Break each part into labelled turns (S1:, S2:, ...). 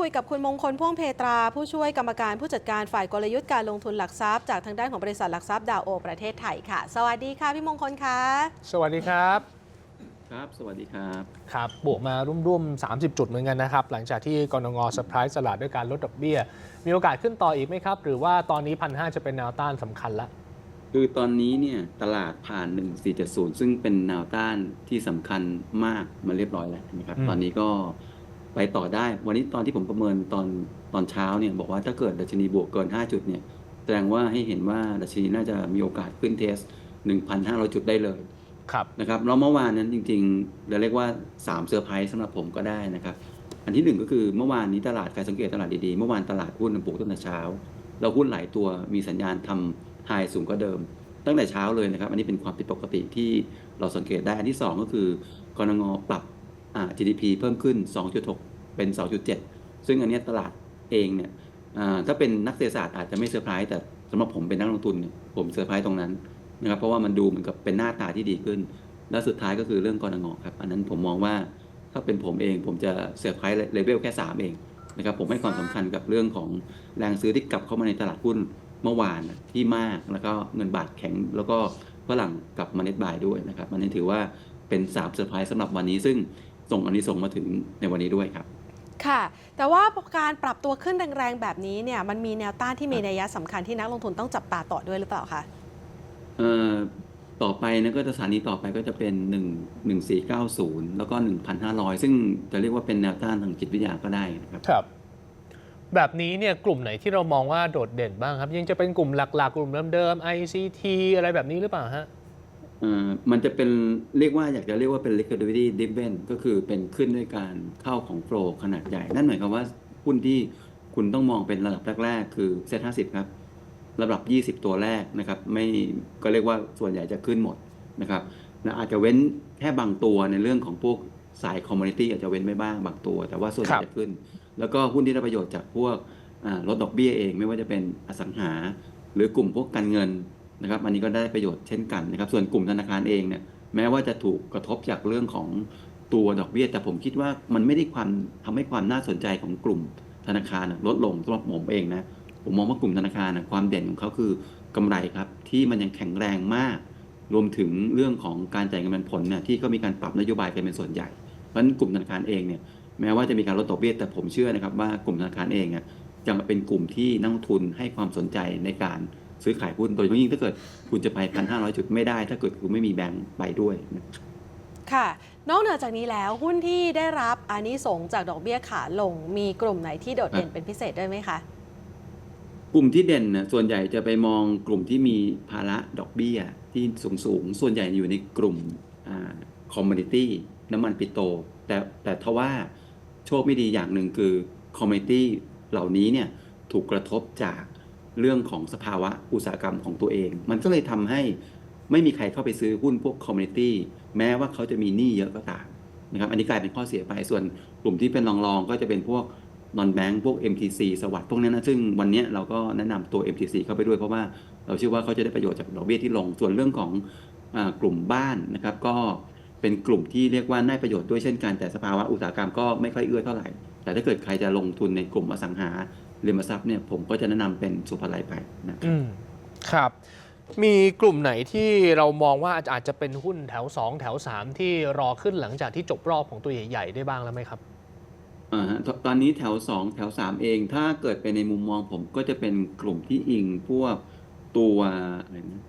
S1: คุยกับคุณมงคลพ่วงเพตรา ผู้ช่วยกรรมการผู้จัดการฝ่ายกลยุทธ์การลงทุนหลักทรัพย์จากทางด้านของบริษัทหลักทรัพย์ดาวโอประเทศไทยค่ะ สวัสดีค่ะพี่มงคลคะ
S2: สวัสดีครับ
S3: ครับ สวัสดีครับ
S2: ครับบวกมาร่วมๆ 30 จุดเหมือนกันนะครับ หลังจากที่กรงงเซอร์ไพรส์ตลาดด้วยการลดดอกเบี้ย มีโอกาสขึ้นต่ออีกไหมครับ หรือว่าตอนนี้พันหจะเป็นแนวต้านสำคัญละ
S3: คือตอนนี้เนี่ยตลาดผ่าน 1470 ซึ่งเป็นแนวต้านที่สำคัญมากมาเรียบร้อยแล้วนะครับ
S2: อืม
S3: ตอนนี้ก็ ไปต่อได้ วันนี้ตอนที่ผมประเมินตอนตอนเช้าเนี่ยบอกว่าถ้าเกิดดัชนีบวกเกิน 5 จุดเนี่ยแสดงว่าให้เห็นว่าดัชนีน่าจะมีโอกาสขึ้นเทส 1,500 จุดได้เลย
S2: ครับ
S3: นะครับแล้วเมื่อวานนั้นจริงๆเราเรียกว่า 3 เซอร์ไพรส์สำหรับผมก็ได้นะครับ อันที่หนึ่งก็คือเมื่อวานนี้ตลาดใครสังเกตตลาดดีๆ เมื่อวานตลาดหุ้นมันปลุกตั้งแต่เช้า เราหุ้นหลายตัวมีสัญญาณทำไฮสูงกว่าเดิม ตั้งแต่เช้าเลยนะครับ อันนี้เป็นความผิดปกติที่เราสังเกตได้ อันที่สองก็คือกรงงปรับอ่า GDP เพิ่มขึ้น 2.6 เป็น 2.7 ซึ่งอันนี้ตลาดเองเนี่ยถ้าเป็นนักเศรษฐศาสตร์อาจจะไม่เซอร์ไพรส์แต่สำหรับผมเป็นนักลงทุนเนี่ยผมเซอร์ไพรส์ตรงนั้นนะครับเพราะว่ามันดูเหมือนกับเป็นหน้าตาที่ดีขึ้น และสุดท้ายก็คือเรื่องกรงงครับ อันนั้นผมมองว่าถ้าเป็นผมเองผมจะเซอร์ไพรส์เลเวลแค่ 3 เองนะครับผมให้ความสำคัญกับเรื่องของแรงซื้อที่กลับเข้ามาในตลาดหุ้นเมื่อวานที่มากแล้วก็เงินบาทแข็ง แล้วก็ฝรั่งกลับมาเน็ตบายด้วยนะครับมันถือว่าเป็น3เซอร์ไพรส์สำหรับวันนี้ซึ่ง ส่งอันนี้ส่งส์มาถึงในวันนี้ด้วยครับ
S1: ค่ะ แต่ว่าการปรับตัวขึ้นแรงๆแบบนี้เนี่ยมันมีแนวต้านที่มีนัยสำคัญที่นักลงทุนต้องจับตาต่อด้วยหรือเปล่าคะ
S3: เอ่อต่อไปนะก็สถานีต่อไปก็จะเป็น 1 1490 แล้วก็ 1,500 ซึ่งจะเรียกว่าเป็นแนวต้านทางจิตวิทยาก็ได้นะครับ
S2: ครับ แบบนี้เนี่ยกลุ่มไหนที่เรามองว่าโดดเด่นบ้างครับ ยังจะเป็นกลุ่มหลักๆ กลุ่มเดิมๆ ICT อะไรแบบนี้หรือเปล่าฮะ
S3: เอ่อ มันจะเป็นเรียกว่าอยากจะเรียกว่าเป็น liquidity driven ก็คือเป็นขึ้นด้วยการเข้าของโฟลขนาดใหญ่ นั่นหมายความว่าหุ้นที่คุณต้องมองเป็นระดับแรกๆ คือเซ็ต50ครับ ระดับ 20 ตัวแรกนะครับ ไม่ก็เรียกว่าส่วนใหญ่จะขึ้นหมดนะครับและอาจจะเว้นแค่บางตัวในเรื่องของพวกสายคอมมูนิตี้อาจจะเว้นไม่บ้างบางตัว แต่ว่าส่วนใหญ่
S2: ครับ
S3: จะขึ้น แล้วก็หุ้นที่ได้ประโยชน์จากพวกอ่าลดดอกเบี้ยเอง ไม่ว่าจะเป็นอสังหา หรือกลุ่มพวกการเงิน นะครับอันนี้ก็ได้ประโยชน์เช่นกันนะครับส่วนกลุ่มธนาคารเองเนี่ยแม้ว่าจะถูกกระทบจากเรื่องของตัวดอกเบี้ย แต่ผมคิดว่ามันไม่ได้ความทำให้ความน่าสนใจของกลุ่มธนาคารลดลงสำหรับผมเองนะผมมองว่ากลุ่มธนาคารความเด่นของเขาคือกำไรครับที่มันยังแข็งแรงมาก รวมถึงเรื่องของการจ่ายเงินปันผลเนี่ยที่ก็มีการปรับนโยบายกันเป็นส่วนใหญ่เพราะฉะนั้นกลุ่มธนาคารเองเนี่ยแม้ว่าจะมีการลดดอกเบี้ยแต่ผมเชื่อนะครับว่ากลุ่มธนาคารเองอะจะมาเป็นกลุ่มที่นักลงทุนให้ความสนใจในการ ซื้อขายหุ้นโดยเฉพาะยิ่งถ้าเกิดคุณจะไปพันห้าร้อยจุดไม่ได้ ถ้าเกิดคุณไม่มีแบงก์ไปด้วยนะครับ
S1: ค่ะ นอกเหนือจากนี้แล้วหุ้นที่ได้รับอานิสงส์จากดอกเบี้ยขาลง มีกลุ่มไหนที่โดดเด่นเป็นพิเศษด้วยไหมคะ
S3: กลุ่มที่เด่นนะส่วนใหญ่จะไปมองกลุ่มที่มีภาระดอกเบี้ยที่สูงสูงๆส่วนใหญ่อยู่ในกลุ่มคอมม o นิตี้น้ำมันปิโตรแต่แต่ทว่าโชคไม่ดีอย่างหนึ่งคือคอมม o นิตี้เหล่านี้เนี่ยถูกกระทบจาก เรื่องของสภาวะอุตสาหกรรมของตัวเอง มันก็เลยทำให้ไม่มีใครเข้าไปซื้อหุ้นพวกคอมม o นิตี้แม้ว่าเขาจะมีหนี้เยอะก็ตามนะครับอันนี้กลายเป็นข้อเสียไปส่วนกลุ่มที่เป็นรองๆก็จะเป็นพวกนอนแบงค์พวก MTC สวัสด์พวกนั้นนะซึ่งวันนี้เราก็แนะนำตัว MTC เข้าไปด้วยเพราะว่าเราเชื่อว่าเขาจะได้ประโยชน์จากดอกเบี้ยที่ลงส่วนเรื่องของอกลุ่มบ้านนะครับก็เป็นกลุ่มที่เรียกว่าได้ประโยชน์ด้วยเช่นกันแต่สภาวะอุตสาหกรรมก็ไม่ค่อยเอื้อเท่าไหร่ แต่ถ้าเกิดใครจะลงทุนในกลุ่มอสังหา ริมทรัพย์เนี่ยผมก็จะแนะนำเป็นสุภาลัยไปนะครับ
S2: อืมครับ มีกลุ่มไหนที่เรามองว่าอาจจะเป็นหุ้นแถว 2 แถว 3 ที่รอขึ้นหลังจากที่จบรอบของตัวใหญ่ ๆ ได้บ้างแล้วไหมครับ
S3: อ่าฮะตตอนนี้แถว 2 แถว 3 เอง ถ้าเกิดเป็นในมุมมองผมก็จะเป็นกลุ่มที่อิงพวกตัวอะไรนะ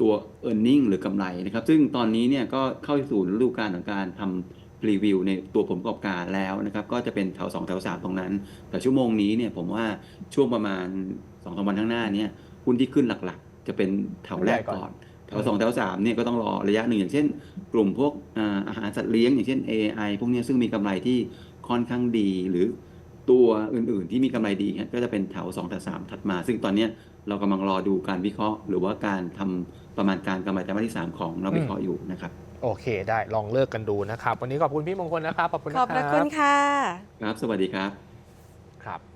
S3: ตัว e a r n i n g หรือกำไรนะครับ ซึ่งตอนนี้เนี่ยก็เข้าสู่ฤดูกาลของการทำ รีวิวในตัวผลประกอบการแล้วนะครับ ก็จะเป็นแถว2แถว3ตรงนั้น แต่ชั่วโมงนี้เนี่ยผมว่าช่วงประมาณ2องสามวันข้างหน้าเนี่ยหุ้นที่ขึ้นหลักๆ จะเป็นแถวแรกก่อนแถวสองแถวสามเนี่ยก็ต้องรอระยะหนึ่งอย่างเช่น กลุ่มพวกอ่าอาหารสัตว์เลี้ยง อย่างเช่น AI พวกเนี้ยซึ่งมีกำไรที่ค่อนข้างดีหรือ ตัวอื่นๆ ที่มีกำไรดีเนี่ยก็จะเป็นแถว2แถว3ถัดมา ซึ่งตอนเนี้ยเรากำลังรอดูการวิเคราะห์ หรือว่าการทำประมาณการกำไรไตรมาสที่ 3 ของนักวิเคราะห์อยู่นะครับ
S2: โอเค ได้ลองเลิกกันดูนะครับ วันนี้ขอบคุณพี่มงคลนะครับ ขอบคุณ
S1: ข
S2: นะ
S1: อบพระ
S2: ค
S1: คุ
S2: รั
S1: ณ
S2: บ
S1: ค่ะ
S3: ครับ สวัสดีครับ